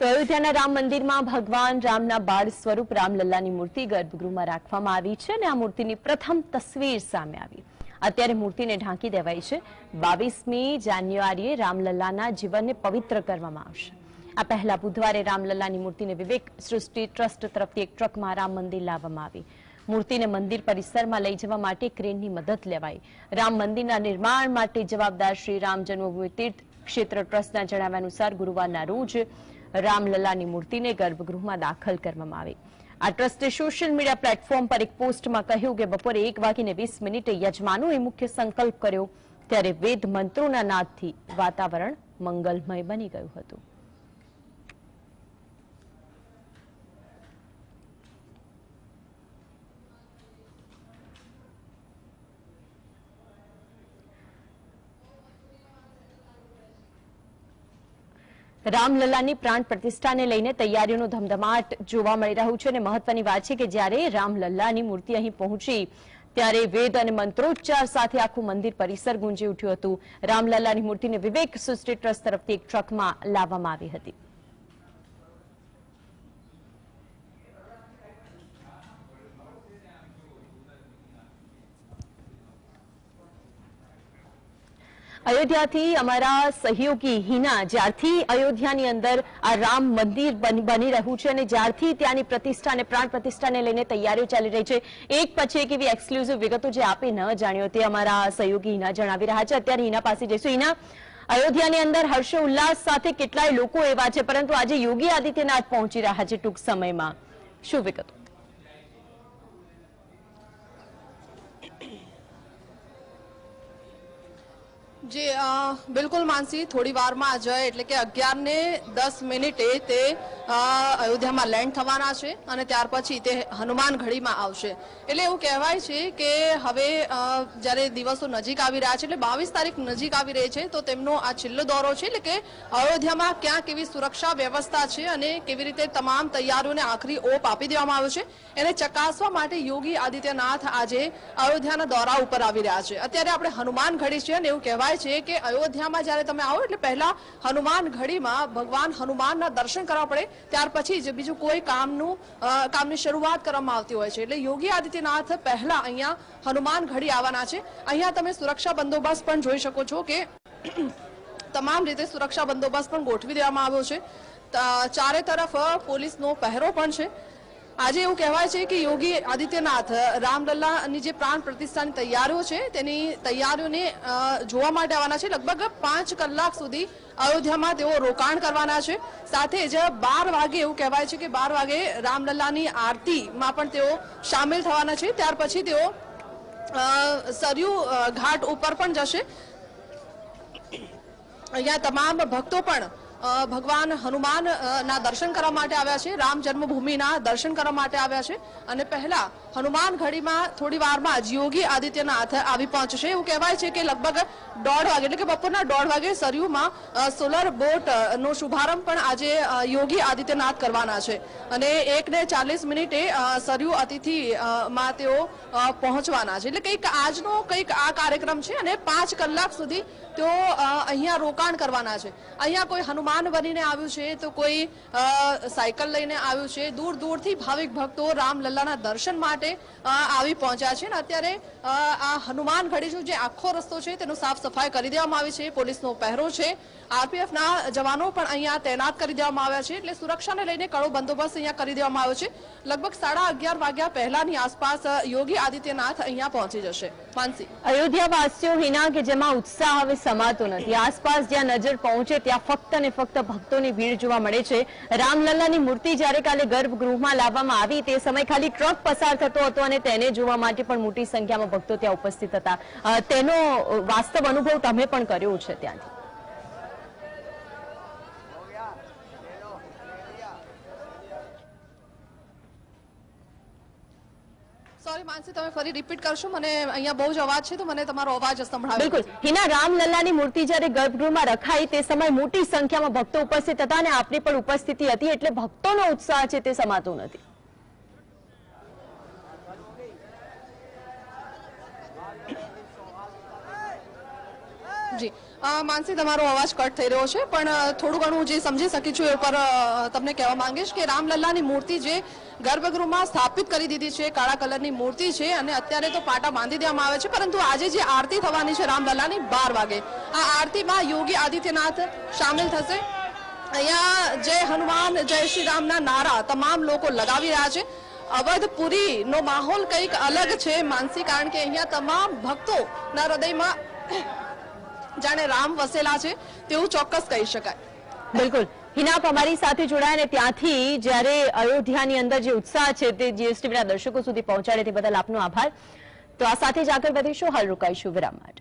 તો અયોધ્યાના રામ મંદિરમાં ભગવાન રામના બાળ સ્વરૂપ રામલલ્લાની મૂર્તિ ગર્ભગૃહમાં રાખવામાં આવી છે અને આ મૂર્તિની પ્રથમ તસવીર સામે આવી. અત્યારે મૂર્તિને ઢાંકી દેવાઈ છે. બાવીસમી જાન્યુઆરીએ રામલલ્લાના જીવનને પવિત્ર કરવામાં આવશે. આ પહેલા બુધવારે રામલલ્લાની મૂર્તિને વિવેક સૃષ્ટિ ટ્રસ્ટ તરફથી એક ટ્રકમાં રામ મંદિર લાવવામાં આવી. મૂર્તિને મંદિર પરિસરમાં લઈ જવા માટે ક્રેનની મદદ લેવાઈ. રામ મંદિરના નિર્માણ માટે જવાબદાર શ્રી રામ જન્મભૂમિ તીર્થ ક્ષેત્ર ટ્રસ્ટના જણાવ્યા અનુસાર ગુરુવારના રોજ રામલલ્લાની મૂર્તિને ગર્ભગૃહમાં દાખલ કરવામાં આવી. આ ટ્રસ્ટે સોશિયલ મીડિયા પ્લેટફોર્મ પર એક પોસ્ટમાં કહ્યું કે બપોરે એક વાગીને વીસ મિનિટે યજમાનોએ મુખ્ય સંકલ્પ કર્યો, ત્યારે વેદ મંત્રોના નાદથી વાતાવરણ મંગલમય બની ગયું હતું. રામલલ્લાની પ્રાણ પ્રતિષ્ઠાને લઈને તૈયારીઓનો ધમધમાટ જોવા મળી રહ્યું છે અને મહત્વની વાત છે કે જ્યારે રામલલ્લાની મૂર્તિ અહીં પહોંચી, ત્યારે વેદ અને મંત્રોચ્ચાર સાથે આખું મંદિર પરિસર ગુંજી ઉઠ્યું હતું. રામલલ્લાની મૂર્તિને વિવેક સૃષ્ટિ ટ્રસ્ટ તરફથી એક ટ્રકમાં લાવવામાં આવી હતી. અયોધ્યાથી અમારા સહયોગી હિના, જ્યારથી અયોધ્યાની અંદર આ રામ મંદિર બની રહ્યું છે અને જ્યારથી ત્યાંની પ્રતિષ્ઠા અને પ્રાણ પ્રતિષ્ઠાને લઈને તૈયારીઓ ચાલી રહી છે. એક પછી એક એવી એક્સક્લુઝિવ વિગતો જે આપે ન જાણ્યો તે અમારા સહયોગી હિના જણાવી રહ્યા છે. અત્યારે હિના પાસે જઈશું. હિના, અયોધ્યાની અંદર હર્ષ ઉલ્લાસ સાથે કેટલાય લોકો એવા છે, પરંતુ આજે યોગી આદિત્યનાથ પહોંચી રહ્યા છે ટૂંક સમયમાં. શું વિગતો? જી બિલકુલ માનસી, થોડી વારમાં જ એટલે કે અગિયાર ને દસ મિનિટે તે અયોધ્યામાં લેન્ડ થવાના છે અને ત્યાર પછી તે હનુમાન ઘડીમાં આવશે. એટલે એવું કહેવાય છે કે હવે જ્યારે દિવસો નજીક આવી રહ્યા છે, એટલે બાવીસ તારીખ નજીક આવી રહી છે, તો તેમનો આ છેલ્લો દોરો છે, એટલે કે અયોધ્યામાં ક્યાં કેવી સુરક્ષા વ્યવસ્થા છે અને કેવી રીતે તમામ તૈયારીઓને આખરી ઓપ આપી દેવામાં આવ્યો છે, એને ચકાસવા માટે યોગી આદિત્યનાથ આજે અયોધ્યાના દોરા ઉપર આવી રહ્યા છે. અત્યારે આપણે હનુમાન ઘડી છે અને એવું કહેવાય છે કે અયોધ્યામાં જ્યારે તમે આવો એટલે પહેલા હનુમાન ઘડીમાં ભગવાન હનુમાનના દર્શન કરવા પડે, ત્યાર પછી જ બીજું કોઈ કામનું કામની શરૂઆત કરવામાં આવતી હોય છે. એટલે યોગી આદિત્યનાથ પહેલા અહીંયા હનુમાન ઘડી આવવાના છે. અહીંયા તમે સુરક્ષા બંદોબસ્ત પણ જોઈ શકો છો કે તમામ રીતે સુરક્ષા બંદોબસ્ત પણ ગોઠવી દેવામાં આવ્યો છે. ચારે તરફ પોલીસનો પહેરો પણ છે. આજે એવું કહેવાય છે કે યોગી આદિત્યનાથ, રામલલ્લાની જે પ્રાણ પ્રતિષ્ઠાની તૈયારીઓ છે, તેની તૈયારીઓને જોવા માટે આવવાના છે. લગભગ પાંચ કલાક સુધી અયોધ્યામાં તેઓ રોકાણ કરવાના છે. સાથે જ બાર વાગે એવું કહેવાય છે કે બાર વાગે રામલલ્લાની આરતીમાં પણ તેઓ સામેલ થવાના છે. ત્યાર પછી તેઓ સરયુ ઘાટ ઉપર પણ જશે. અહીંયા તમામ ભક્તો પણ ભગવાન હનુમાન ના દર્શન કરવા માટે આવ્યા છે, રામ જન્મભૂમિના દર્શન કરવા માટે આવ્યા છે અને પહેલા હનુમાન ઘડીમાં થોડી વારમાં જ યોગી આદિત્યનાથ આવી પહોંચશે. એવું કહેવાય છે કે લગભગ દોઢ વાગે, એટલે કે બપોરના દોઢ વાગે સરયુમાં સોલર બોટ નો શુભારંભ પણ આજે યોગી આદિત્યનાથ કરવાના છે. અને એક ને ચાલીસ મિનિટે સરયુ અતિથિ માં તેઓ પહોંચવાના છે. એટલે કંઈક આજનો કંઈક આ કાર્યક્રમ છે અને પાંચ કલાક સુધી તેઓ અહીંયા રોકાણ કરવાના છે. અહીંયા કોઈ હનુમાન બનીને આવ્યું છે, તો કોઈ સાયકલ લઈને આવ્યું છે. દૂર દૂરથી ભાવિક ભક્તો રામલલ્લાના દર્શન માટે આવી પહોંચ્યા છે. અને અત્યારે આ હનુમાન ઘડીનું જે આખો રસ્તો છે, તેનું સાફ સફાઈ કરી દેવામાં આવી છે. પોલીસનો પહેરો છે. આરપીએફના જવાનો પણ અહીંયા તૈનાત કરી દેવામાં આવ્યા છે. એટલે સુરક્ષાને લઈને કડો બંદોબસ્ત અહીંયા કરી દેવામાં આવ્યો છે. લગભગ સાડા અગિયાર વાગ્યા પહેલાની આસપાસ યોગી આદિત્યનાથ અહીંયા પહોંચી જશે. માનસી. અયોધ્યા વાસીઓ હિના કે જેમાં ઉત્સાહ હવે સમાતો નથી. આસપાસ જ્યાં નજર પહોંચે, ત્યાં ફક્ત ને ફક્ત ભક્તોની ભીડ જોવા મળે છે. રામલલ્લાની મૂર્તિ જ્યારે કાલે ગર્ભગૃહમાં લાવવામાં આવી, તે સમય ખાલી ટ્રક પસાર થતો હતો અને તેને જોવા માટે પણ મોટી સંખ્યામાં ભક્તો ત્યાં ઉપસ્થિત હતા. તેનો વાસ્તવ અનુભવ તમે પણ કર્યો છે ત્યાંથી. સોરી માનસી તમે ફરી રિપીટ કરશો? મને અહીંયા બહુ જ અવાજ છે તો મને તમારો અવાજ સંભળાવ્યો બિલકુલ. હિના રામલલ્લાની મૂર્તિ જ્યારે ગર્ભગૃહમાં રખાઈ તે સમય મોટી સંખ્યામાં ભક્તો ઉપસ્થિત હતા અને આપની પણ ઉપસ્થિતિ હતી એટલે ભક્તોનો ઉત્સાહ છે તે સમાતો નથી. જી. માનસી, તમારો અવાજ કટ થઈ રહ્યો છે, પણ થોડું ઘણું જે સમજી શકી છું એ ઉપર તમને કહેવા માંગીશ કે રામલલ્લાની મૂર્તિ જે ગર્ભગૃહમાં સ્થાપિત કરી દીધી છે, કાળા કલરની મૂર્તિ છે, અને અત્યારે તો પાટા બાંધી દેવામાં આવે છે, પરંતુ આજે જે આરતી થવાની છે રામલલ્લાની બાર વાગે, આ આરતીમાં યોગી આદિત્યનાથ સામેલ થશે. અહીંયા જય હનુમાન, જય શ્રી રામના નારા તમામ લોકો લગાવી રહ્યા છે. અવધપુરીનો માહોલ કંઈક અલગ છે, માનસી, કારણ કે અહીંયા તમામ ભક્તોના હૃદયમાં જાણે રામ વસેલા છે તેવું ચોક્કસ કહી શકાય. બિલકુલ. હિનાપ અમારી સાથે જોડાયા અને ત્યાંથી જ્યારે અયોધ્યાની અંદર જે ઉત્સાહ છે તે જીએસટીવીના દર્શકો સુધી પહોંચાડે તે બદલ આપનો આભાર. તો આ સાથે જ આગળ વધીશું. હાલ રોકાઈશું વિરામ માટે.